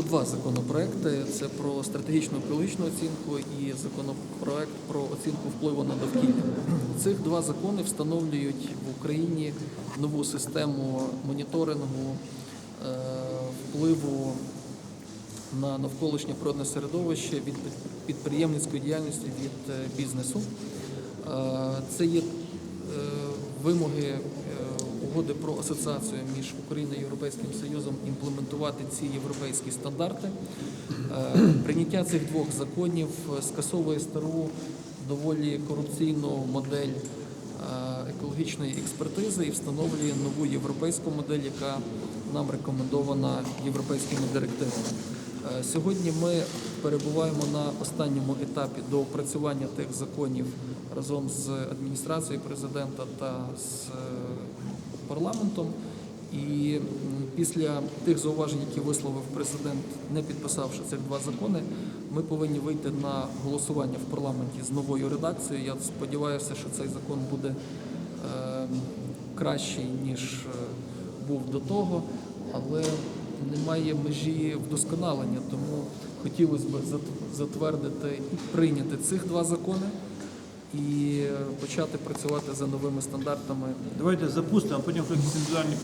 про два законопроекти: це про стратегічну екологічну оцінку і законопроект про оцінку впливу на довкілля. Цих два закони встановлюють в Україні нову систему моніторингу е, впливу на навколишнє природне середовище від підприємницької діяльності від е, бізнесу. Е, Це є вимоги угоди про асоціацію між Україною і Європейським Союзом імплементувати ці європейські стандарти. Е, Прийняття цих двох законів скасовує стару доволі корупційну модель е, екологічної експертизи і встановлює нову європейську модель, яка нам рекомендована європейськими директивами. Е, Сьогодні ми перебуваємо на останньому етапі до опрацювання тих законів разом з адміністрацією президента та з е, парламентом. І після тих зауважень, які висловив президент, не підписавши цих два закони, ми повинні вийти на голосування в парламенті з новою редакцією. Я сподіваюся, що цей закон буде е, кращий ніж е, був до того, але немає межі вдосконалення. Тому хотілося б затвердити і прийняти цих два закони і е, почати працювати за новими стандартами Давайте запустимо, а потім якісь індивідуальні